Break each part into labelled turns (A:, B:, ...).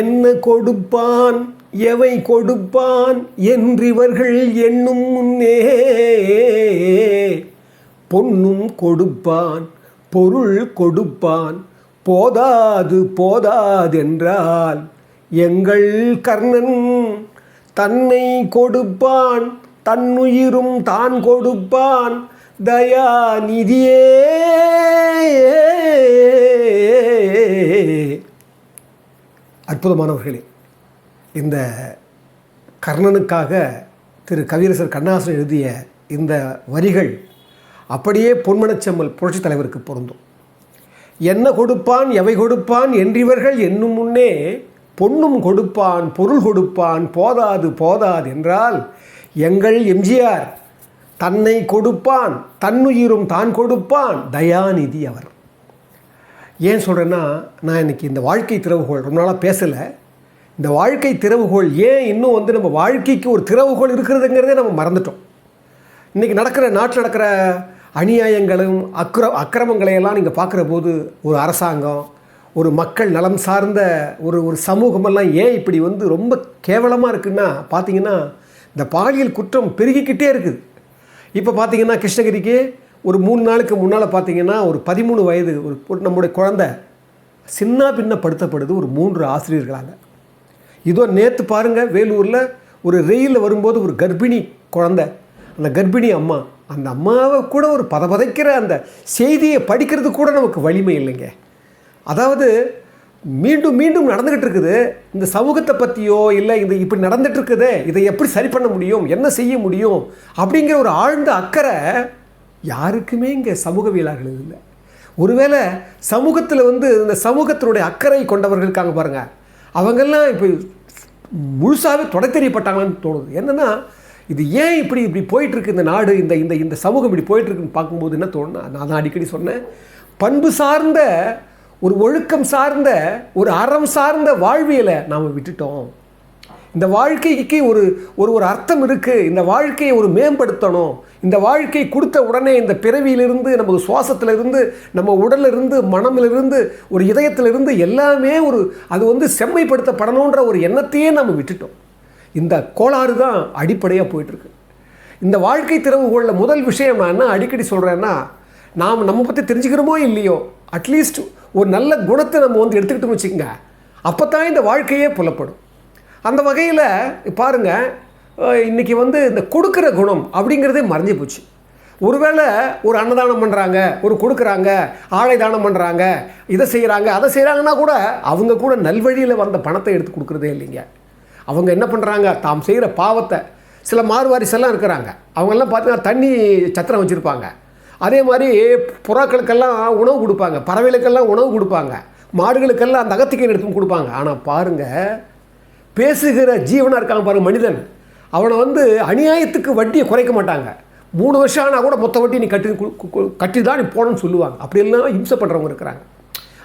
A: என்ன கொடுப்பான் எவை கொடுப்பான் என்றிவர்கள் எண்ணும் முன்னே பொன்னும் கொடுப்பான் பொருள் கொடுப்பான் போதாது போதாதென்றால் எங்கள் கர்ணன் தன்னை கொடுப்பான் தன்னுயிரும் தான் கொடுப்பான் தயா நிதியே அற்புதமானவர்களே இந்த கர்ணனுக்காக திரு கவிரசர் கண்ணாசன் எழுதிய இந்த வரிகள் அப்படியே பொன்மனச்செம்மல் புரட்சித் தலைவருக்கு பொருந்தும் என்ன கொடுப்பான் எவை கொடுப்பான் என்றிவர்கள் என்னும் முன்னே பொன்னும் கொடுப்பான் பொருள் கொடுப்பான் போதாது போதாது என்றால் எங்கள் எம்ஜிஆர் தன்னை கொடுப்பான் தன்னுயிரும் தான் கொடுப்பான் தயாநிதி அவர் ஏன் சொல்கிறேன்னா நான் இன்றைக்கி இந்த வாழ்க்கை திறவுகோள் ரொம்ப நாளாக பேசலை இந்த வாழ்க்கை திறவுகோள் ஏன் இன்னும் வந்து நம்ம வாழ்க்கைக்கு ஒரு திறவுகோள் இருக்கிறதுங்கிறதே நம்ம மறந்துட்டோம் இன்றைக்கி நடக்கிற நாட்டில் நடக்கிற அநியாயங்களும் அக்ர அக்கிரமங்களையெல்லாம் நீங்கள் பார்க்குற போது ஒரு அரசாங்கம் ஒரு மக்கள் நலம் சார்ந்த ஒரு ஒரு சமூகமெல்லாம் ஏன் இப்படி வந்து ரொம்ப கேவலமாக இருக்குன்னா பார்த்திங்கன்னா இந்த பாலியல் குற்றம் பெருகிக்கிட்டே இருக்குது இப்போ பார்த்திங்கன்னா கிருஷ்ணகிரிக்கு ஒரு மூணு நாளுக்கு முன்னால் பார்த்தீங்கன்னா ஒரு பதிமூணு வயது ஒரு நம்முடைய குழந்த சின்ன பின்னப்படுத்தப்படுது ஒரு மூன்று ஆசிரியர்களாங்க இதோ நேற்று பாருங்கள் வேலூரில் ஒரு ரயிலில் வரும்போது ஒரு கர்ப்பிணி குழந்த அந்த கர்ப்பிணி அம்மா அந்த அம்மாவை கூட ஒரு பதபதைக்கிற அந்த செய்தியை படிக்கிறது கூட நமக்கு வலிமை இல்லைங்க அதாவது மீண்டும் மீண்டும் நடந்துக்கிட்டு இருக்குது இந்த சமூகத்தை பற்றியோ இல்லை இது இப்படி நடந்துகிட்ருக்குதே இதை எப்படி சரி பண்ண முடியும் என்ன செய்ய முடியும் அப்படிங்கிற ஒரு ஆழ்ந்த அக்கறை யாருக்குமே இங்கே சமூகவியலாளர்கள் இல்லை ஒருவேளை சமூகத்தில் வந்து இந்த சமூகத்தினுடைய அக்கறை கொண்டவர்கள் இருக்காங்க பாருங்கள் அவங்கெல்லாம் இப்போ முழுசாகவே தெரியப்பட்டாங்களான்னு தோணுது என்னென்னா இது ஏன் இப்படி இப்படி போயிட்டுருக்கு இந்த நாடு இந்த இந்த இந்த சமூகம் இப்படி போயிட்டுருக்குன்னு பார்க்கும்போது என்ன தோணுன்னா நான் தான் அடிக்கடி சொன்னேன் பண்பு சார்ந்த ஒரு ஒழுக்கம் சார்ந்த ஒரு அறம் சார்ந்த வாழ்வியலை நாம் விட்டுட்டோம் இந்த வாழ்க்கைக்கு ஒரு ஒரு ஒரு அர்த்தம் இருக்குது இந்த வாழ்க்கையை ஒரு மேம்படுத்தணும் இந்த வாழ்க்கை கொடுத்த உடனே இந்த பிறவியிலிருந்து நமது சுவாசத்திலிருந்து நம்ம உடலிருந்து மனமிலிருந்து ஒரு இதயத்திலிருந்து எல்லாமே ஒரு அது வந்து செம்மைப்படுத்தப்படணுன்ற ஒரு எண்ணத்தையே நம்ம விட்டுட்டோம் இந்த கோளாறு தான் அடிப்படையாக போயிட்டுருக்கு இந்த வாழ்க்கை திறவுகோளில் முதல் விஷயம் நான் என்ன அடிக்கடி சொல்கிறேன்னா நாம் நம்ம பற்றி தெரிஞ்சுக்கிறோமோ இல்லையோ அட்லீஸ்ட் ஒரு நல்ல குணத்தை நம்ம வந்து எடுத்துக்கிட்டோம்னு வச்சுக்கோங்க அப்போ தான் இந்த வாழ்க்கையே புலப்படும் அந்த வகையில் பாருங்கள் இன்றைக்கி வந்து இந்த கொடுக்குற குணம் அப்படிங்கிறதே மறைஞ்சு போச்சு ஒருவேளை ஒரு அன்னதானம் பண்ணுறாங்க ஒரு கொடுக்குறாங்க ஆலை தானம் பண்ணுறாங்க இதை செய்கிறாங்க அதை செய்கிறாங்கன்னா கூட அவங்க கூட நல்வழியில் வந்த பணத்தை எடுத்து கொடுக்குறதே இல்லைங்க அவங்க என்ன பண்ணுறாங்க தாம் செய்கிற பாவத்தை சில மார்வாரிசெல்லாம் இருக்கிறாங்க அவங்கெல்லாம் பார்த்தீங்கன்னா தண்ணி சத்திரம் வச்சுருப்பாங்க அதே மாதிரி புறாக்களுக்கெல்லாம் உணவு கொடுப்பாங்க பறவைகளுக்கெல்லாம் உணவு கொடுப்பாங்க மாடுகளுக்கெல்லாம் அந்த அகத்துக்கு எடுத்து கொடுப்பாங்க ஆனால் பாருங்கள் பேசுகிற ஜீவனாக இருக்காங்க பாருங்கள் மனிதன் அவனை வந்து அநியாயத்துக்கு வட்டியை குறைக்க மாட்டாங்க மூணு வருஷம் ஆனால் கூட மொத்த வட்டி நீ கட்டி கட்டி தான் நீ போனோன்னு சொல்லுவாங்க அப்படி இல்லைனா இம்சை பண்ணுறவங்க இருக்கிறாங்க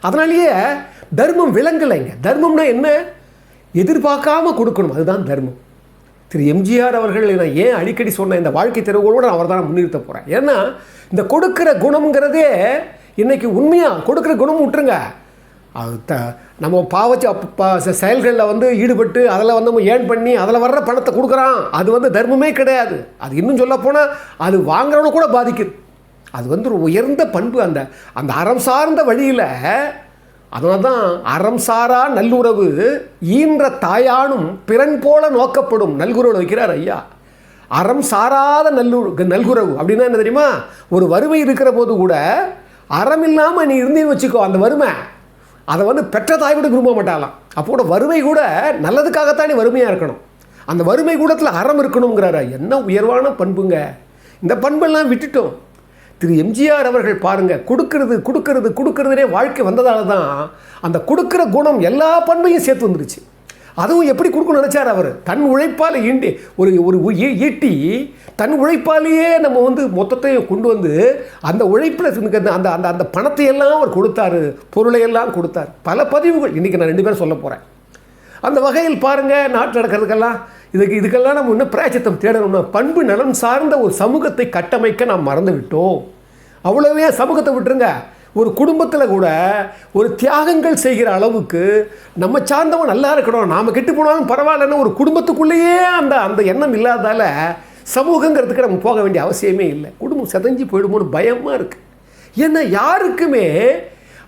A: அதனாலேயே தர்மம் விளங்கலைங்க தர்மம்னா என்ன எதிர்பார்க்காம கொடுக்கணும் அதுதான் தர்மம் திரு எம்ஜிஆர் அவர்கள் நான் ஏன் அடிக்கடி சொன்ன இந்த வாழ்க்கை திறவுகளோடு நான் அவர் தான் முன்னிறுத்த போகிறேன் ஏன்னா இந்த கொடுக்குற குணம்ங்கிறதே இன்றைக்கி உண்மையாக கொடுக்குற குணம் விட்டுருங்க அது த நம்ம பாவச்சு அப்போ செயல்களில் வந்து ஈடுபட்டு அதில் வந்து நம்ம ஏர்ன் பண்ணி அதில் வர்ற பணத்தை கொடுக்குறான் அது வந்து தர்மமே கிடையாது அது இன்னும் சொல்லப்போனால் அது வாங்குறவனை கூட பாதிக்குது அது வந்து ஒரு உயர்ந்த பண்பு அந்த அந்த அறம் சார்ந்த வழியில் அதனால தான் அறம் சாரா நல்லுறவு ஈன்ற தாயானும் பிறன் போல நோக்கப்படும் நல்குறவு வைக்கிறார் ஐயா அறம் சாராத நல்லு நல்குறவு அப்படின்னா என்ன தெரியுமா ஒரு வறுமை இருக்கிற போது கூட அறம் இல்லாமல் நீ இருந்தேன்னு வச்சுக்கோ அந்த வறுமை அதை வந்து பெற்ற தாய் கூட விரும்ப மாட்டாலாம் கூட வறுமை கூட நல்லதுக்காகத்தானே வறுமையாக இருக்கணும் அந்த வறுமை கூடத்தில் அறம் இருக்கணுங்கிறாரா என்ன உயர்வான பண்புங்க இந்த பண்பெல்லாம் விட்டுட்டோம் திரு எம்ஜிஆர் அவர்கள் பாருங்கள் கொடுக்கறது கொடுக்கறது கொடுக்கறதுனே வாழ்க்கை வந்ததால் தான் அந்த கொடுக்குற குணம் எல்லா பண்பையும் சேர்த்து வந்துருச்சு அதுவும் எப்படி கொடுக்கணும் நினச்சார் அவர் தன் உழைப்பால் ஈண்டி ஒரு ஒரு ஈட்டி தன் உழைப்பாலேயே நம்ம வந்து மொத்தத்தையும் கொண்டு வந்து அந்த உழைப்பில் அந்த அந்த அந்த பணத்தை எல்லாம் அவர் கொடுத்தாரு பொருளையெல்லாம் கொடுத்தார் பல பதிவுகள் இன்றைக்கி நான் ரெண்டு பேரும் சொல்ல போகிறேன் அந்த வகையில் பாருங்கள் நாட்டு நடக்கிறதுக்கெல்லாம் இதுக்கு இதுக்கெல்லாம் நம்ம இன்னும் பிராய்ச்சித்தம் தேடணும்னா பண்பு நலன் சார்ந்த ஒரு சமூகத்தை கட்டமைக்க நாம் மறந்துவிட்டோம் அவ்வளோவே சமூகத்தை விட்டுருங்க ஒரு குடும்பத்தில் கூட ஒரு தியாகங்கள் செய்கிற அளவுக்கு நம்ம சார்ந்தவன் நல்லா இருக்கணும் நாம் கெட்டு போனாலும் பரவாயில்லன்னு ஒரு குடும்பத்துக்குள்ளேயே அந்த அந்த எண்ணம் இல்லாதால் சமூகங்கிறதுக்கு நம்ம போக வேண்டிய அவசியமே இல்லை குடும்பம் செதஞ்சு போயிடுமோன்னு பயமாக இருக்குது ஏன்னா யாருக்குமே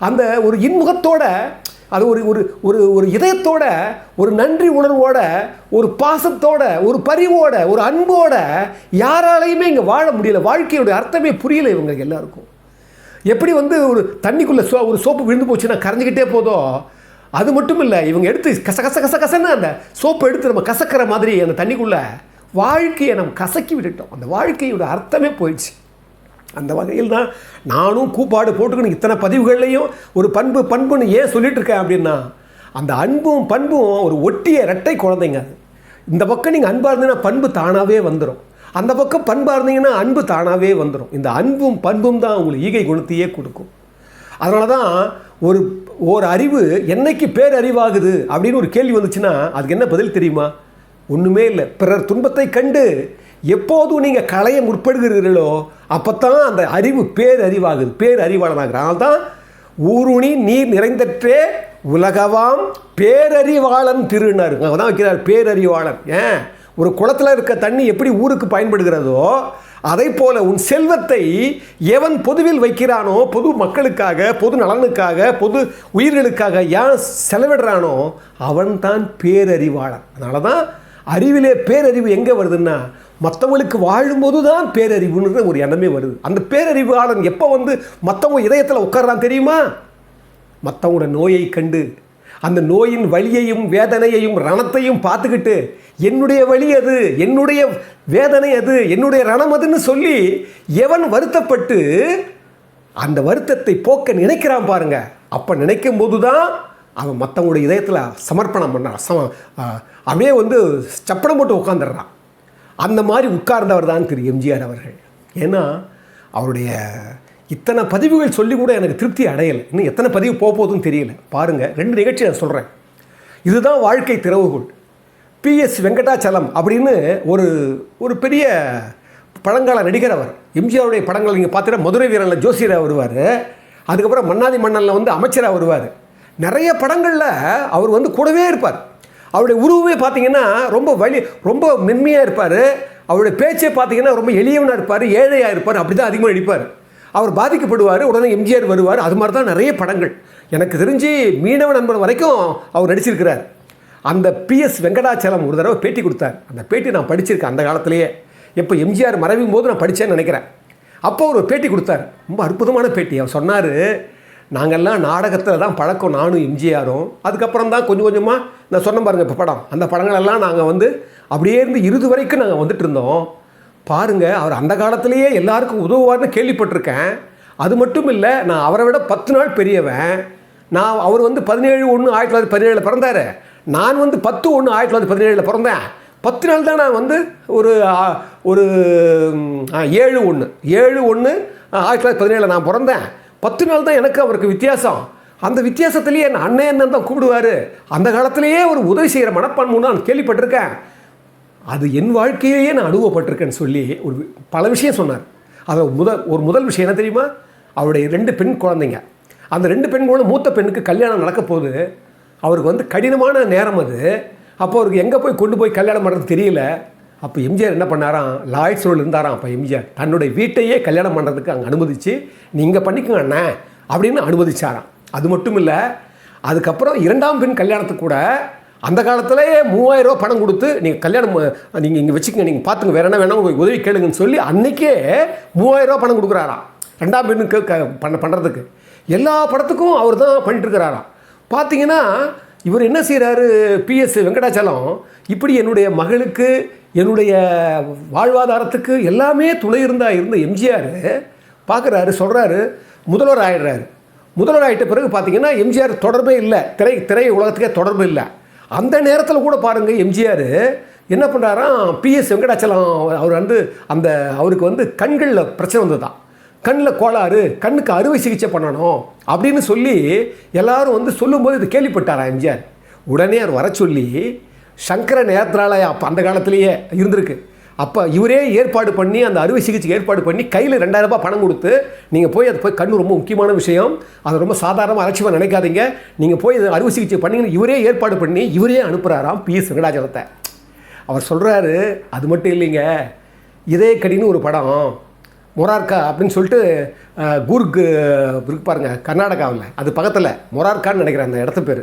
A: அந்த ஒரு இன்முகத்தோட அது ஒரு ஒரு ஒரு ஒரு இதயத்தோட ஒரு நன்றி உணர்வோட ஒரு பாசத்தோட ஒரு பரிவோட ஒரு அன்போட யாராலையுமே இங்கே வாழ முடியல வாழ்க்கையோட அர்த்தமே புரியலை இவங்க எல்லாருக்கும் எப்படி வந்து ஒரு தண்ணிக்குள்ளே சோ ஒரு சோப்பு விழுந்து போச்சுன்னா கரைஞ்சிக்கிட்டே போதோ அது மட்டும் இல்லை இவங்க எடுத்து கச கச கச கசன்னு அந்த சோப்பை எடுத்து நம்ம கசக்கிற மாதிரி அந்த தண்ணிக்குள்ளே வாழ்க்கையை நம்ம கசக்கி விட்டுட்டோம் அந்த வாழ்க்கையோட அர்த்தமே போயிடுச்சு அந்த வகையில் தான் நானும் கூப்பாடு போட்டுக்கணும் இத்தனை பதிவுகள்லையும் ஒரு பண்பு பண்புன்னு ஏன் சொல்லிட்டு இருக்கேன் அப்படின்னா அந்த அன்பும் பண்பும் ஒரு ஒட்டிய ரெட்டை குழந்தைங்க அது இந்த பக்கம் நீங்கள் அன்பாக இருந்தீங்கன்னா பண்பு தானாகவே வந்துடும் அந்த பக்கம் பண்பாக இருந்தீங்கன்னா அன்பு தானாகவே வந்துடும் இந்த அன்பும் பண்பும் தான் உங்களுக்கு ஈகை குணத்தையே கொடுக்கும் அதனால தான் ஒரு ஒரு அறிவு என்னைக்கு பேரறிவாகுது அப்படின்னு ஒரு கேள்வி வந்துச்சுன்னா அதுக்கு என்ன பதில் தெரியுமா ஒன்றுமே இல்லை பிறர் துன்பத்தை கண்டு எப்போதும் நீங்கள் கலையை முற்படுகிறீர்களோ அப்போ தான் அந்த அறிவு பேரறிவாகுது பேரறிவாளனாகிற அதனால்தான் தான் ஊருணி நீர் நிறைந்தற்றே உலகவாம் பேரறிவாளன் திருநாரு அங்கே தான் வைக்கிறார் பேரறிவாளன் ஏன் ஒரு குளத்தில் இருக்க தண்ணி எப்படி ஊருக்கு பயன்படுகிறதோ அதை போல உன் செல்வத்தை எவன் பொதுவில் வைக்கிறானோ பொது மக்களுக்காக பொது நலனுக்காக பொது உயிர்களுக்காக ஏன் செலவிடுறானோ அவன்தான் பேரறிவாளன் அதனால தான் அறிவிலே பேரறிவு எங்கே வருதுன்னா மற்றவங்களுக்கு வாழும்போது தான் பேரறிவுன்ற ஒரு எண்ணமே வருது அந்த பேரறிவாளன் எப்போ வந்து மற்றவங்க இதயத்தில் உட்கார்றான் தெரியுமா மற்றவங்களோட நோயை கண்டு அந்த நோயின் வழியையும் வேதனையையும் ரணத்தையும் பார்த்துக்கிட்டு என்னுடைய வழி அது என்னுடைய வேதனை அது என்னுடைய ரணம் அதுன்னு சொல்லி எவன் வருத்தப்பட்டு அந்த வருத்தத்தை போக்க நினைக்கிறான் பாருங்க அப்போ நினைக்கும் போது தான் அவன் மற்றவங்களுடைய இதயத்தில் சமர்ப்பணம் பண்ணான் சம அப்படியே வந்து சப்பனம் போட்டு உட்காந்துடுறான் அந்த மாதிரி உட்கார்ந்தவர் தான் திரு எம்ஜிஆர் அவர்கள் ஏன்னா அவருடைய இத்தனை பதிவுகள் சொல்லி கூட எனக்கு திருப்தி அடையலை இன்னும் எத்தனை பதிவு போக போதுன்னு தெரியல பாருங்கள் ரெண்டு நிகழ்ச்சி நான் சொல்கிறேன் இதுதான் வாழ்க்கை திறவுகோள் பிஎஸ் வெங்கடாச்சலம் அப்படின்னு ஒரு ஒரு பெரிய பழங்கால நடிகர் அவர் எம்ஜிஆருடைய படங்கள் நீங்கள் பார்த்தீங்கன்னா மதுரை வீரனில் ஜோசியராக வருவார் அதுக்கப்புறம் மன்னாதி மன்னனில் வந்து அமைச்சராக வருவார் நிறைய படங்களில் அவர் வந்து கூடவே இருப்பார் அவருடைய உருவமே பார்த்தீங்கன்னா ரொம்ப வலி ரொம்ப மென்மையாக இருப்பார் அவருடைய பேச்சே பார்த்தீங்கன்னா ரொம்ப எளியவனாக இருப்பார் ஏழையாக இருப்பார் அப்படி தான் அதிகமாக நடிப்பார் அவர் பாதிக்கப்படுவார் உடனே எம்ஜிஆர் வருவார் அது மாதிரி தான் நிறைய படங்கள் எனக்கு தெரிஞ்சு மீனவ நண்பன் வரைக்கும் அவர் நடிச்சிருக்கிறார் அந்த பிஎஸ் வெங்கடாச்சலம் ஒரு தடவை பேட்டி கொடுத்தார் அந்த பேட்டி நான் படிச்சிருக்கேன் அந்த காலத்திலேயே எப்போ எம்ஜிஆர் மறைவும் போது நான் படித்தேன்னு நினைக்கிறேன் அப்போ ஒரு பேட்டி கொடுத்தார் ரொம்ப அற்புதமான பேட்டி அவர் சொன்னார் நாங்கள்லாம் நாடகத்தில் தான் பழக்கம் நானும் எம்ஜிஆரும் அதுக்கப்புறம் தான் கொஞ்சம் கொஞ்சமாக நான் சொன்ன பாருங்கள் இப்போ படம் அந்த படங்களெல்லாம் நாங்கள் வந்து அப்படியே இருந்து இறுதி வரைக்கும் நாங்கள் வந்துட்டு இருந்தோம் பாருங்கள் அவர் அந்த காலத்திலேயே எல்லாருக்கும் உதவுவார்னு கேள்விப்பட்டிருக்கேன் அது மட்டும் இல்லை நான் அவரை விட பத்து நாள் பெரியவன் நான் அவர் வந்து பதினேழு ஒன்று ஆயிரத்தி தொள்ளாயிரத்தி பதினேழில் பிறந்தார் நான் வந்து பத்து ஒன்று ஆயிரத்தி தொள்ளாயிரத்தி பதினேழில் பிறந்தேன் பத்து நாள் தான் நான் வந்து ஒரு ஒரு ஏழு ஒன்று ஏழு ஒன்று ஆயிரத்தி தொள்ளாயிரத்தி பதினேழில் நான் பிறந்தேன் பத்து நாள் தான் எனக்கு அவருக்கு வித்தியாசம் அந்த வித்தியாசத்துலேயே என் அண்ணன் என்ன தான் கூப்பிடுவார் அந்த காலத்திலேயே ஒரு உதவி செய்கிற மனப்பான்மை நான் கேள்விப்பட்டிருக்கேன் அது என் வாழ்க்கையிலேயே நான் அனுபவப்பட்டிருக்கேன்னு சொல்லி ஒரு பல விஷயம் சொன்னார் அதை முதல் ஒரு முதல் விஷயம் என்ன தெரியுமா அவருடைய ரெண்டு பெண் குழந்தைங்க அந்த ரெண்டு பெண் குழந்தை மூத்த பெண்ணுக்கு கல்யாணம் நடக்க போது அவருக்கு வந்து கடினமான நேரம் அது அப்போ அவருக்கு எங்கே போய் கொண்டு போய் கல்யாணம் பண்ணுறது தெரியல அப்போ எம்ஜிஆர் என்ன பண்ணாராம் ரோல் இருந்தாராம் அப்போ எம்ஜிஆர் தன்னுடைய வீட்டையே கல்யாணம் பண்ணுறதுக்கு அங்கே அனுமதித்து நீங்கள் பண்ணிக்கோங்க அண்ணன் அப்படின்னு அனுமதிச்சாராம் அது மட்டும் இல்லை அதுக்கப்புறம் இரண்டாம் பெண் கல்யாணத்துக்கு கூட அந்த காலத்திலேயே மூவாயிரம் ரூபா பணம் கொடுத்து நீங்கள் கல்யாணம் நீங்கள் இங்கே வச்சுக்கோங்க நீங்கள் பார்த்துங்க வேறு என்ன வேணாம் உங்களுக்கு உதவி கேளுங்கன்னு சொல்லி அன்றைக்கே மூவாயிரம் ரூபா பணம் கொடுக்குறாராம் ரெண்டாம் பெண்ணுக்கு பண்ண பண்ணுறதுக்கு எல்லா படத்துக்கும் அவர் தான் பண்ணிட்டுருக்கிறாராம் பார்த்தீங்கன்னா இவர் என்ன செய்கிறாரு பிஎஸ் வெங்கடாச்சலம் இப்படி என்னுடைய மகளுக்கு என்னுடைய வாழ்வாதாரத்துக்கு எல்லாமே துணை இருந்தா இருந்த எம்ஜிஆர் பார்க்குறாரு சொல்கிறாரு முதல்வர் ஆயிடுறாரு முதல்வர் ஆகிட்ட பிறகு பார்த்தீங்கன்னா எம்ஜிஆர் தொடர்பே இல்லை திரை திரை உலகத்துக்கே தொடர்பு இல்லை அந்த நேரத்தில் கூட பாருங்கள் எம்ஜிஆர் என்ன பண்ணுறாராம் பிஎஸ் வெங்கடாச்சலம் அவர் வந்து அந்த அவருக்கு வந்து கண்களில் பிரச்சனை வந்ததான் கண்ணில் கோளாறு கண்ணுக்கு அறுவை சிகிச்சை பண்ணணும் அப்படின்னு சொல்லி எல்லாரும் வந்து சொல்லும்போது இது கேள்விப்பட்டாரா எம்ஜிஆர் உடனே அவர் வர சொல்லி சங்கர நேரத்தினால அப்போ அந்த காலத்திலேயே இருந்திருக்கு அப்போ இவரே ஏற்பாடு பண்ணி அந்த அறுவை சிகிச்சைக்கு ஏற்பாடு பண்ணி கையில் ரூபாய் பணம் கொடுத்து நீங்கள் போய் அது போய் கண் ரொம்ப முக்கியமான விஷயம் அது ரொம்ப சாதாரணமாக அலட்சியமாக நினைக்காதீங்க நீங்கள் போய் அறுவை சிகிச்சை பண்ணிங்கன்னு இவரே ஏற்பாடு பண்ணி இவரே அனுப்புகிறாராம் பி எஸ் அவர் சொல்கிறாரு அது மட்டும் இல்லைங்க இதே கடின்னு ஒரு படம் மொரார்கா அப்படின்னு சொல்லிட்டு கூர்க் இருக்கு பாருங்கள் கர்நாடகாவில் அது பக்கத்தில் மொரார்கான்னு நினைக்கிறேன் அந்த இடத்து பேர்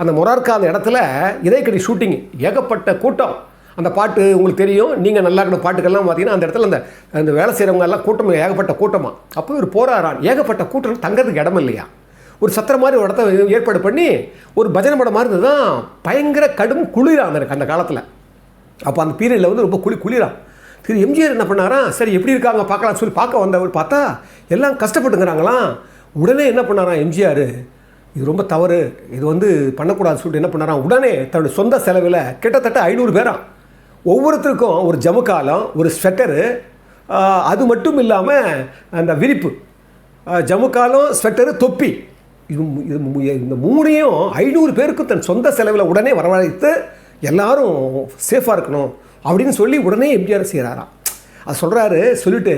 A: அந்த மொரார்கா அந்த இடத்துல இதே கடி ஷூட்டிங் ஏகப்பட்ட கூட்டம் அந்த பாட்டு உங்களுக்கு தெரியும் நீங்கள் நல்லா இருக்கிற பாட்டுக்கெல்லாம் பார்த்தீங்கன்னா அந்த இடத்துல அந்த அந்த வேலை செய்கிறவங்க எல்லாம் கூட்டம் ஏகப்பட்ட கூட்டமாக அப்போ ஒரு போராறான் ஏகப்பட்ட கூட்டம் தங்கிறதுக்கு இடம் இல்லையா ஒரு சத்திரம் மாதிரி ஒரு இடத்த ஏற்பாடு பண்ணி ஒரு பஜனை படம் மாதிரி தான் பயங்கர கடும் குளிராக இருக்குது அந்த காலத்தில் அப்போ அந்த பீரியடில் வந்து ரொம்ப குளி குளிரான் திரு எம்ஜிஆர் என்ன பண்ணாரா சரி எப்படி இருக்காங்க பார்க்கலாம்னு சொல்லி பார்க்க வந்தவர் பார்த்தா எல்லாம் கஷ்டப்பட்டுங்கிறாங்களாம் உடனே என்ன பண்ணாராம் எம்ஜிஆர் இது ரொம்ப தவறு இது வந்து பண்ணக்கூடாதுன்னு சொல்லிட்டு என்ன பண்ணாராம் உடனே தன்னுடைய சொந்த செலவில் கிட்டத்தட்ட ஐநூறு பேரான் ஒவ்வொருத்தருக்கும் ஒரு ஜமுக்காலம் ஒரு ஸ்வெட்டரு அது மட்டும் இல்லாமல் அந்த விரிப்பு ஜமுக்காலம் ஸ்வெட்டரு தொப்பி இது இந்த மூணையும் ஐநூறு பேருக்கு தன் சொந்த செலவில் உடனே வரவழைத்து எல்லாரும் சேஃபாக இருக்கணும் அப்படின்னு சொல்லி உடனே எம்ஜிஆர் செய்கிறாராம் அது சொல்கிறாரு சொல்லிவிட்டு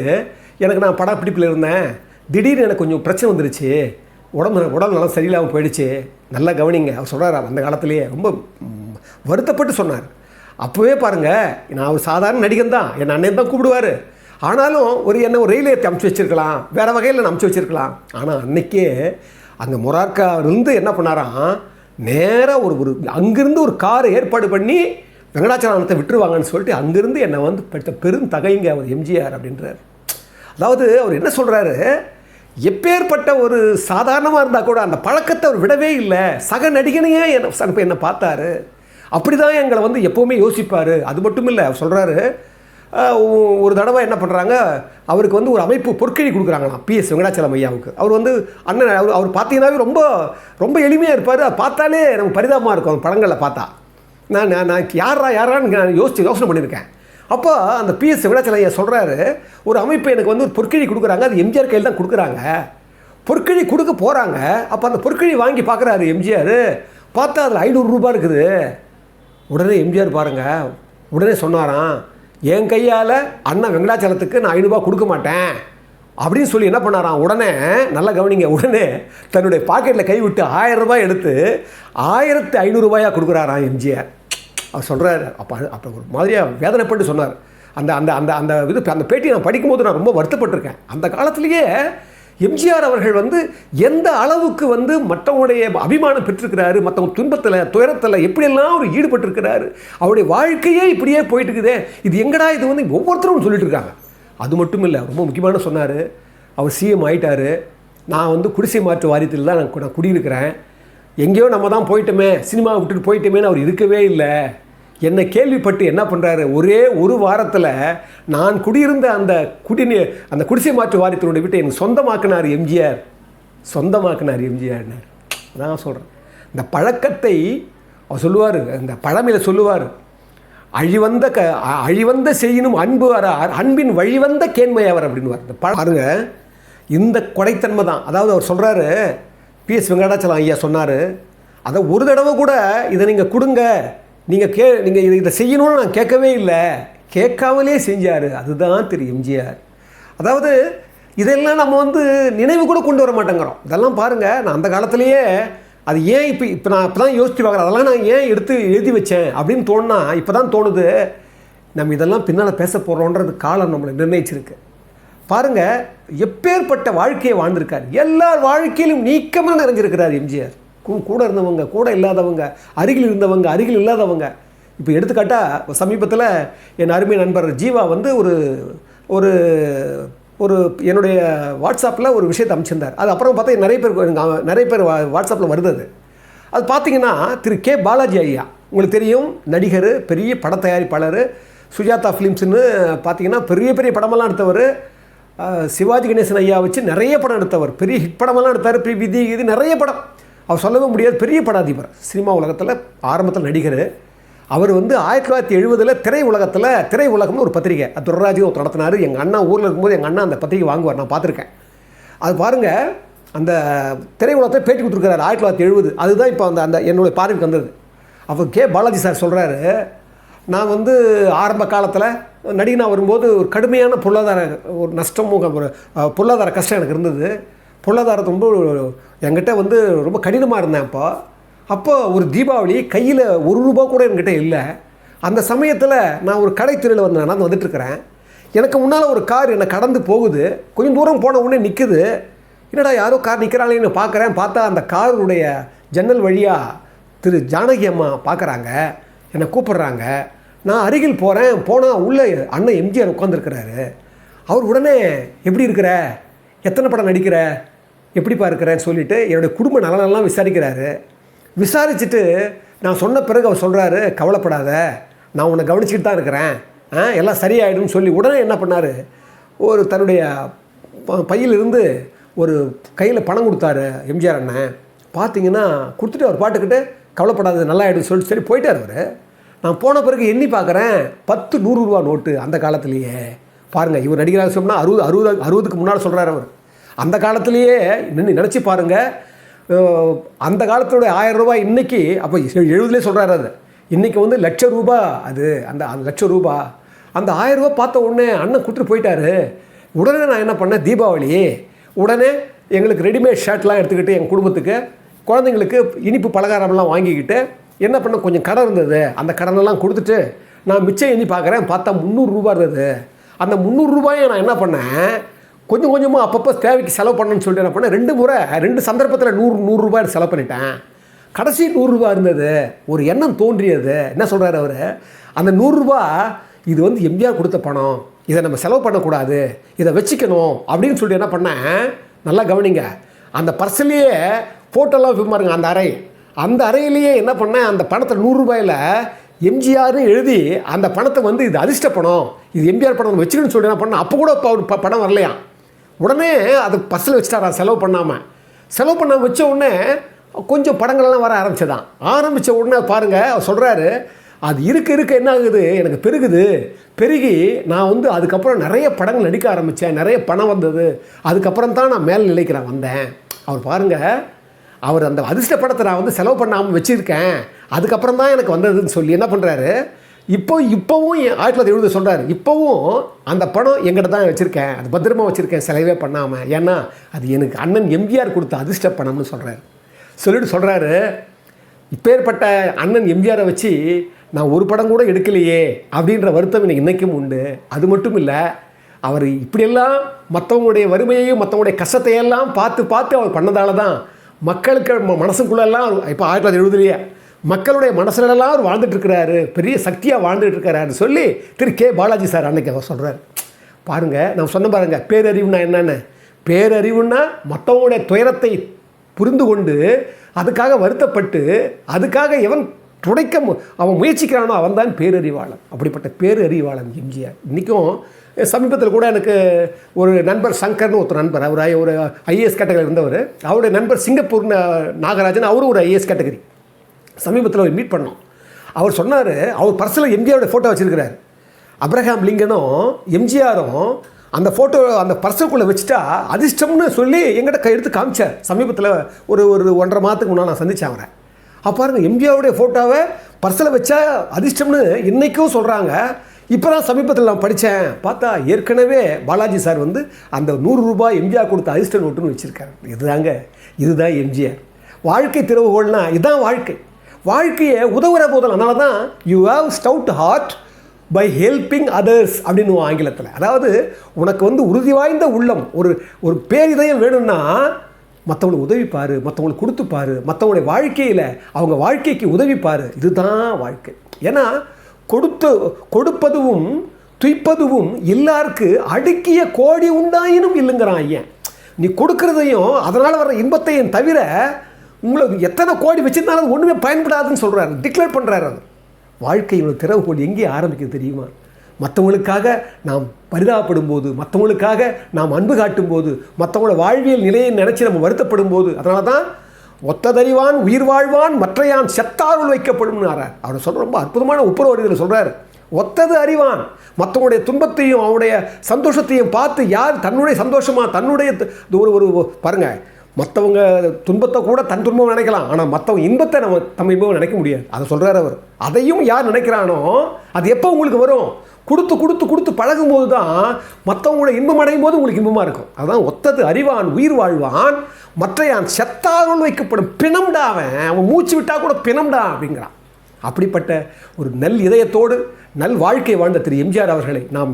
A: எனக்கு நான் படப்பிடிப்பில் இருந்தேன் திடீர்னு எனக்கு கொஞ்சம் பிரச்சனை வந்துருச்சு உடம்பு உடல் நல்லா சரியில்லாமல் போயிடுச்சு நல்லா கவனிங்க அவர் சொல்கிறாரா அந்த காலத்திலேயே ரொம்ப வருத்தப்பட்டு சொன்னார் அப்போவே பாருங்கள் நான் ஒரு சாதாரண நடிகன் தான் என் அண்ணன் தான் கூப்பிடுவார் ஆனாலும் ஒரு என்ன ஒரு ரயிலே அமுச்சு வச்சுருக்கலாம் வேறு வகையில் நான் அமுச்சு வச்சுருக்கலாம் ஆனால் அன்றைக்கே அந்த மொரார்க்கா இருந்து என்ன பண்ணாராம் நேராக ஒரு ஒரு அங்கேருந்து ஒரு கார் ஏற்பாடு பண்ணி வெங்கடாச்சலானத்தை விட்டுருவாங்கன்னு சொல்லிட்டு அங்கேருந்து என்னை வந்து பெற்ற பெரும் தகைங்க அவர் எம்ஜிஆர் அப்படின்றார் அதாவது அவர் என்ன சொல்கிறாரு எப்பேற்பட்ட ஒரு சாதாரணமாக இருந்தால் கூட அந்த பழக்கத்தை அவர் விடவே இல்லை சக நடிகனையே என்னை என்னை பார்த்தாரு அப்படி தான் எங்களை வந்து எப்போவுமே யோசிப்பார் அது மட்டும் இல்லை அவர் சொல்கிறாரு ஒரு தடவை என்ன பண்ணுறாங்க அவருக்கு வந்து ஒரு அமைப்பு பொற்கழி கொடுக்குறாங்களாம் பிஎஸ் வெங்கடாச்சலம் ஐயாவுக்கு அவர் வந்து அண்ணன் அவர் அவர் பார்த்தீங்கன்னாவே ரொம்ப ரொம்ப எளிமையாக இருப்பார் அதை பார்த்தாலே நமக்கு பரிதாபமாக இருக்கும் அவர் படங்களில் பார்த்தா நான் நான் நான் யாரா யாரான்னு நான் யோசிச்சு யோசனை பண்ணியிருக்கேன் அப்போ அந்த பிஎஸ் வெங்கடாச்சலம் ஐயா சொல்கிறாரு ஒரு அமைப்பு எனக்கு வந்து ஒரு பொற்கழி கொடுக்குறாங்க அது எம்ஜிஆர் கையில் தான் கொடுக்குறாங்க பொற்கழி கொடுக்க போகிறாங்க அப்போ அந்த பொற்கழி வாங்கி பார்க்குறாரு எம்ஜிஆர் பார்த்தா அதில் ஐநூறுரூபா இருக்குது உடனே எம்ஜிஆர் பாருங்கள் உடனே சொன்னாராம் என் கையால் அண்ணன் வெங்கடாச்சலத்துக்கு நான் ஐநூறுபா கொடுக்க மாட்டேன் அப்படின்னு சொல்லி என்ன பண்ணாராம் உடனே நல்லா கவனிங்க உடனே தன்னுடைய பாக்கெட்டில் கைவிட்டு ஆயிரம் ரூபாய் எடுத்து ஆயிரத்து ஐநூறுரூபாயாக கொடுக்குறாராம் எம்ஜிஆர் அவர் சொல்கிறார் அப்போ அப்போ ஒரு மாதிரியாக வேதனைப்பட்டு சொன்னார் அந்த அந்த அந்த அந்த இது அந்த பேட்டி நான் படிக்கும்போது நான் ரொம்ப வருத்தப்பட்டிருக்கேன் அந்த காலத்துலேயே எம்ஜிஆர் அவர்கள் வந்து எந்த அளவுக்கு வந்து மற்றவங்களுடைய அபிமானம் பெற்றிருக்கிறாரு மற்றவங்க துன்பத்தில் துயரத்தில் எப்படியெல்லாம் அவர் ஈடுபட்டிருக்கிறாரு அவருடைய வாழ்க்கையே இப்படியே போயிட்டுருக்குதே இது எங்கடா இது வந்து ஒவ்வொருத்தரும் சொல்லிட்டு இருக்காங்க அது மட்டும் இல்லை ரொம்ப முக்கியமான சொன்னார் அவர் சிஎம் ஆயிட்டார் நான் வந்து குடிசை மாற்று வாரியத்தில் தான் நான் குடியிருக்கிறேன் எங்கேயோ நம்ம தான் போயிட்டோமே சினிமா விட்டுட்டு போயிட்டோமேன்னு அவர் இருக்கவே இல்லை என்னை கேள்விப்பட்டு என்ன பண்ணுறாரு ஒரே ஒரு வாரத்தில் நான் குடியிருந்த அந்த குடிநீர் அந்த குடிசை மாற்று வாரியத்தினுடைய வீட்டை எனக்கு சொந்தமாக்குனார் எம்ஜிஆர் சொந்தமாக்குனார் எம்ஜிஆர்னார் நான் சொல்கிறேன் இந்த பழக்கத்தை அவர் சொல்லுவார் இந்த பழமையில் சொல்லுவார் அழிவந்த க அழிவந்த செய்யினும் அன்பு வர அன்பின் வழிவந்த கேண்மை அவர் அப்படின்வார் இந்த பாருங்க இந்த கொடைத்தன்மை தான் அதாவது அவர் சொல்கிறாரு பிஎஸ் வெங்கடாச்சலம் ஐயா சொன்னார் அதை ஒரு தடவை கூட இதை நீங்கள் கொடுங்க நீங்கள் கே நீங்கள் இதை செய்யணும்னு நான் கேட்கவே இல்லை கேட்காமலே செஞ்சார் அதுதான் திரு எம்ஜிஆர் அதாவது இதெல்லாம் நம்ம வந்து நினைவு கூட கொண்டு வர மாட்டேங்கிறோம் இதெல்லாம் பாருங்கள் நான் அந்த காலத்திலேயே அது ஏன் இப்போ இப்போ நான் இப்போ தான் யோசிச்சு பார்க்குறேன் அதெல்லாம் நான் ஏன் எடுத்து எழுதி வச்சேன் அப்படின்னு தோணுனா இப்போ தான் தோணுது நம்ம இதெல்லாம் பின்னால் பேச போகிறோன்றது காலம் நம்மளை நிர்ணயிச்சிருக்கு பாருங்கள் எப்பேற்பட்ட வாழ்க்கையை வாழ்ந்திருக்கார் எல்லார் வாழ்க்கையிலும் நீக்கமாக நிறைஞ்சிருக்கிறார் எம்ஜிஆர் கூட இருந்தவங்க கூட இல்லாதவங்க அருகில் இருந்தவங்க அருகில் இல்லாதவங்க இப்போ எடுத்துக்காட்டால் சமீபத்தில் என் அருமை நண்பர் ஜீவா வந்து ஒரு ஒரு ஒரு என்னுடைய வாட்ஸ்அப்பில் ஒரு விஷயத்தை அமைச்சிருந்தார் அது அப்புறம் பார்த்தா நிறைய பேர் நிறைய பேர் வாட்ஸ்அப்பில் வருது அது அது பார்த்தீங்கன்னா திரு கே பாலாஜி ஐயா உங்களுக்கு தெரியும் நடிகர் பெரிய பட தயாரிப்பாளர் சுஜாதா ஃபிலிம்ஸ்னு பார்த்தீங்கன்னா பெரிய பெரிய படமெல்லாம் எடுத்தவர் சிவாஜி கணேசன் ஐயா வச்சு நிறைய படம் எடுத்தவர் பெரிய ஹிட் படமெல்லாம் எடுத்தார் விதி இது நிறைய படம் அவர் சொல்லவே முடியாது பெரிய படாதிபர் சினிமா உலகத்தில் ஆரம்பத்தில் நடிகர் அவர் வந்து ஆயிரத்தி தொள்ளாயிரத்தி எழுபதில் திரை உலகத்தில் திரை உலகம்னு ஒரு பத்திரிகை அது துரராஜி ஒரு நடத்தினார் எங்கள் அண்ணா ஊரில் இருக்கும்போது எங்கள் அண்ணா அந்த பத்திரிகை வாங்குவார் நான் பார்த்துருக்கேன் அது பாருங்கள் அந்த திரை உலகத்தை பேட்டி கொடுத்துருக்காரு ஆயிரத்தி தொள்ளாயிரத்தி எழுபது அதுதான் இப்போ அந்த அந்த என்னுடைய பார்வைக்கு வந்தது அப்போ கே பாலாஜி சார் சொல்கிறாரு நான் வந்து ஆரம்ப காலத்தில் நடிகனாக வரும்போது ஒரு கடுமையான பொருளாதார ஒரு நஷ்டமும் ஒரு பொருளாதார கஷ்டம் எனக்கு இருந்தது பொருளாதாரத்தை ரொம்ப என்கிட்ட வந்து ரொம்ப கடினமாக இருந்தேன் அப்போ அப்போ ஒரு தீபாவளி கையில் ஒரு ரூபா கூட என்கிட்ட இல்லை அந்த சமயத்தில் நான் ஒரு கடை திருவில் வந்து நடந்து வந்துட்டுருக்குறேன் எனக்கு முன்னால் ஒரு கார் என்னை கடந்து போகுது கொஞ்சம் தூரம் போன உடனே நிற்குது என்னடா யாரோ கார் நிற்கிறாங்களேன்னு பார்க்குறேன் பார்த்தா அந்த காருடைய ஜன்னல் வழியாக திரு ஜானகி அம்மா பார்க்குறாங்க என்னை கூப்பிடுறாங்க நான் அருகில் போகிறேன் போனால் உள்ளே அண்ணன் எம்ஜிஆர் உட்காந்துருக்கிறாரு அவர் உடனே எப்படி இருக்கிற எத்தனை படம் நடிக்கிற எப்படிப்பா பார்க்குறேன்னு சொல்லிவிட்டு என்னுடைய குடும்ப நலனெல்லாம் விசாரிக்கிறாரு விசாரிச்சுட்டு நான் சொன்ன பிறகு அவர் சொல்கிறாரு கவலைப்படாத நான் உன்னை கவனிச்சுட்டு தான் இருக்கிறேன் ஆ எல்லாம் சரியாயிடும்னு சொல்லி உடனே என்ன பண்ணார் ஒரு தன்னுடைய பையிலிருந்து ஒரு கையில் பணம் கொடுத்தாரு எம்ஜிஆர் அண்ணன் பார்த்தீங்கன்னா கொடுத்துட்டு அவர் பாட்டுக்கிட்டு கவலைப்படாது நல்லா ஆகிடும் சொல்லிட்டு சரி போயிட்டார் அவர் நான் போன பிறகு எண்ணி பார்க்குறேன் பத்து நூறுரூவா நோட்டு அந்த காலத்துலேயே பாருங்கள் இவர் நடிகராக சொன்னால் அறுபது அறுபது அறுபதுக்கு முன்னால் சொல்கிறார் அவர் அந்த காலத்திலேயே நின்று நினச்சி பாருங்கள் அந்த காலத்தோடைய ஆயிரம் ரூபாய் இன்றைக்கி அப்போ எழுபதுலேயே சொல்கிறாரு அது இன்றைக்கி வந்து லட்ச ரூபா அது அந்த அந்த லட்ச ரூபா அந்த ஆயிரம் ரூபா பார்த்த உடனே அண்ணன் கொடுத்துட்டு போயிட்டாரு உடனே நான் என்ன பண்ணேன் தீபாவளி உடனே எங்களுக்கு ரெடிமேட் ஷர்ட்லாம் எடுத்துக்கிட்டு எங்கள் குடும்பத்துக்கு குழந்தைங்களுக்கு இனிப்பு பலகாரம்லாம் வாங்கிக்கிட்டு என்ன பண்ண கொஞ்சம் கடன் இருந்தது அந்த கடனெல்லாம் கொடுத்துட்டு நான் மிச்சம் எண்ணி பார்க்குறேன் பார்த்தா முந்நூறுரூபா இருந்தது அந்த ரூபாயை நான் என்ன பண்ணேன் கொஞ்சம் கொஞ்சமாக அப்பப்போ தேவைக்கு செலவு பண்ணணும்னு சொல்லிட்டு என்ன பண்ணேன் ரெண்டு முறை ரெண்டு சந்தர்ப்பத்தில் நூறு நூறுரூபா செலவு பண்ணிட்டேன் கடைசி நூறுரூபா இருந்தது ஒரு எண்ணம் தோன்றியது என்ன சொல்கிறார் அவர் அந்த நூறுரூபா இது வந்து எம்ஜிஆர் கொடுத்த பணம் இதை நம்ம செலவு பண்ணக்கூடாது இதை வச்சுக்கணும் அப்படின்னு சொல்லிட்டு என்ன பண்ணேன் நல்லா கவனிங்க அந்த பர்ஸ்லேயே ஃபோட்டோலாம் பாருங்க அந்த அறை அந்த அறையிலேயே என்ன பண்ணேன் அந்த பணத்தை நூறுரூபாயில் எம்ஜிஆர்னு எழுதி அந்த பணத்தை வந்து இது அதிர்ஷ்ட படம் இது எம்ஜிஆர் படம் வச்சுக்கணும்னு சொல்லி என்ன பண்ண அப்போ கூட அவர் படம் வரலையா உடனே அது பஸ்ஸில் வச்சுட்டாரா செலவு பண்ணாமல் செலவு பண்ண வச்ச உடனே கொஞ்சம் படங்கள்லாம் வர ஆரம்பிச்சதான் ஆரம்பித்த உடனே பாருங்கள் அவர் சொல்கிறாரு அது இருக்க இருக்க என்ன ஆகுது எனக்கு பெருகுது பெருகி நான் வந்து அதுக்கப்புறம் நிறைய படங்கள் நடிக்க ஆரம்பித்தேன் நிறைய பணம் வந்தது அதுக்கப்புறம் தான் நான் மேல் நிலைக்கிறேன் வந்தேன் அவர் பாருங்கள் அவர் அந்த அதிர்ஷ்ட படத்தை நான் வந்து செலவு பண்ணாமல் வச்சுருக்கேன் அதுக்கப்புறம் தான் எனக்கு வந்ததுன்னு சொல்லி என்ன பண்ணுறாரு இப்போ இப்போவும் ஆயிரத்தி தொள்ளாயிரத்தி எழுபது சொல்கிறார் இப்போவும் அந்த படம் எங்கிட்ட தான் வச்சுருக்கேன் அது பத்திரமா வச்சுருக்கேன் செலவே பண்ணாமல் ஏன்னா அது எனக்கு அண்ணன் எம்ஜிஆர் கொடுத்த அதிர்ஷ்ட பணம்னு சொல்கிறாரு சொல்லிட்டு சொல்கிறாரு இப்பேற்பட்ட அண்ணன் எம்ஜிஆரை வச்சு நான் ஒரு படம் கூட எடுக்கலையே அப்படின்ற வருத்தம் எனக்கு இன்றைக்கும் உண்டு அது மட்டும் இல்லை அவர் இப்படியெல்லாம் மற்றவங்களுடைய வறுமையையும் மற்றவங்களுடைய கஷ்டத்தையெல்லாம் பார்த்து பார்த்து அவர் பண்ணதால தான் மக்களுக்கு மனசுக்குள்ளெல்லாம் இப்போ ஆயிரத்தி தொள்ளாயிரத்தி எழுபதுலையே மக்களுடைய மனசுலலாம் அவர் வாழ்ந்துட்டுருக்கிறாரு பெரிய சக்தியாக வாழ்ந்துட்டுருக்கிறாருன்னு சொல்லி திரு கே பாலாஜி சார் அன்னைக்கு அவர் சொல்கிறார் பாருங்கள் நான் சொன்ன பாருங்கள் பேரறிவுனா என்னென்ன பேரறிவுன்னா மற்றவங்களுடைய துயரத்தை புரிந்து கொண்டு அதுக்காக வருத்தப்பட்டு அதுக்காக எவன் துடைக்க அவன் முயற்சிக்கிறானோ அவன் தான் பேரறிவாளன் அப்படிப்பட்ட பேரறிவாளன் எங்கேயா இன்றைக்கும் சமீபத்தில் கூட எனக்கு ஒரு நண்பர் சங்கர்னு ஒருத்தர் நண்பர் அவர் ஒரு ஐஏஎஸ் கேட்டகரி இருந்தவர் அவருடைய நண்பர் சிங்கப்பூர்னு நாகராஜன் அவரும் ஒரு ஐஏஎஸ் கேட்டகரி சமீபத்தில் அவர் மீட் பண்ணோம் அவர் சொன்னார் அவர் பர்சனல் எம்ஜிஆரோட ஃபோட்டோ வச்சுருக்கிறார் அப்ரஹாம் லிங்கனும் எம்ஜிஆரும் அந்த ஃபோட்டோ அந்த பர்சனுக்குள்ளே வச்சுட்டா அதிர்ஷ்டம்னு சொல்லி எங்கிட்ட கை எடுத்து காமிச்சார் சமீபத்தில் ஒரு ஒரு ஒன்றரை மாதத்துக்கு முன்னால் நான் சந்தித்தேன் அவரை அப்போ பாருங்கள் எம்ஜிஆருடைய ஃபோட்டோவை பர்சனில் வச்சா அதிர்ஷ்டம்னு இன்றைக்கும் சொல்கிறாங்க இப்போ தான் சமீபத்தில் நான் படித்தேன் பார்த்தா ஏற்கனவே பாலாஜி சார் வந்து அந்த நூறு ரூபாய் எம்ஜிஆர் கொடுத்த அதிர்ஷ்டம் நோட்டுன்னு வச்சுருக்காரு இதுதாங்க இதுதான் எம்ஜிஆர் வாழ்க்கை திறவுகோள்னால் இதுதான் வாழ்க்கை வாழ்க்கையை உதவுற போதல் அதனால தான் you have stout heart by helping others அப்படின்னு ஆங்கிலத்தில் அதாவது உனக்கு வந்து உறுதி வாய்ந்த உள்ளம் ஒரு ஒரு பேரிதயம் வேணும்னா மற்றவங்களுக்கு உதவிப்பார் மற்றவங்களுக்கு கொடுத்துப்பார் மற்றவங்களுடைய வாழ்க்கையில் அவங்க வாழ்க்கைக்கு உதவிப்பார் இதுதான் வாழ்க்கை ஏன்னா கொடுத்து கொடுப்பதுவும் துய்ப்பதுவும் எல்லாருக்கு அடுக்கிய கோடி உண்டாயினும் இல்லைங்கிறான் ஐயன் நீ கொடுக்குறதையும் அதனால் வர இன்பத்தையும் தவிர உங்களுக்கு எத்தனை கோடி வச்சிருந்தாலும் அது ஒன்றுமே பயன்படாதுன்னு சொல்கிறாரு டிக்ளேர் பண்ணுறாரு அது வாழ்க்கையோட திறவுகோல் எங்கே ஆரம்பிக்க தெரியுமா மற்றவங்களுக்காக நாம் பரிதாபப்படும் போது மற்றவங்களுக்காக நாம் அன்பு காட்டும் போது மற்றவங்களோட வாழ்வியல் நிலையை நினச்சி நம்ம வருத்தப்படும் போது அதனால தான் ஒத்ததறிவான் உயிர் வாழ்வான் மற்றையான் செத்தாருள் வைக்கப்படும்னார அவர் சொல்கிற ரொம்ப அற்புதமான ஒப்புரவு இதில் சொல்கிறார் ஒத்தது அறிவான் மற்றவங்களுடைய துன்பத்தையும் அவனுடைய சந்தோஷத்தையும் பார்த்து யார் தன்னுடைய சந்தோஷமாக தன்னுடைய ஒரு ஒரு பாருங்கள் மற்றவங்க துன்பத்தை கூட தன் துன்பம் நினைக்கலாம் ஆனால் மற்றவங்க இன்பத்தை நம்ம தம் இன்பம் நினைக்க முடியாது அதை சொல்கிறார் அவர் அதையும் யார் நினைக்கிறானோ அது எப்போ உங்களுக்கு வரும் கொடுத்து கொடுத்து கொடுத்து பழகும் போது தான் மற்றவங்களோட இன்பம் அடையும் போது உங்களுக்கு இன்பமாக இருக்கும் அதுதான் ஒத்தது அறிவான் உயிர் வாழ்வான் மற்றையான் செத்தாரோன்னு வைக்கப்படும் பிணம்டா அவன் அவன் மூச்சு விட்டால் கூட பிணம்டா அப்படிங்கிறான் அப்படிப்பட்ட ஒரு நல் இதயத்தோடு நல் வாழ்க்கை வாழ்ந்த திரு எம்ஜிஆர் அவர்களை நாம்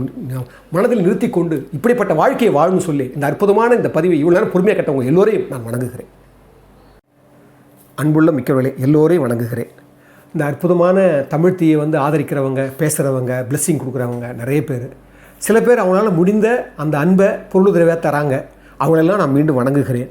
A: மனதில் நிறுத்தி கொண்டு இப்படிப்பட்ட வாழ்க்கையை வாழும் சொல்லி இந்த அற்புதமான இந்த பதிவை இவ்வளோ நேரம் பொறுமையாக கட்டவங்க எல்லோரையும் நான் வணங்குகிறேன் அன்புள்ள மிக்கவர்களை எல்லோரையும் வணங்குகிறேன் இந்த அற்புதமான தமிழ்த்தியை வந்து ஆதரிக்கிறவங்க பேசுகிறவங்க பிளெஸ்ஸிங் கொடுக்குறவங்க நிறைய பேர் சில பேர் அவங்களால முடிந்த அந்த அன்பை பொருளுதவியாக தராங்க அவங்களெல்லாம் நான் மீண்டும் வணங்குகிறேன்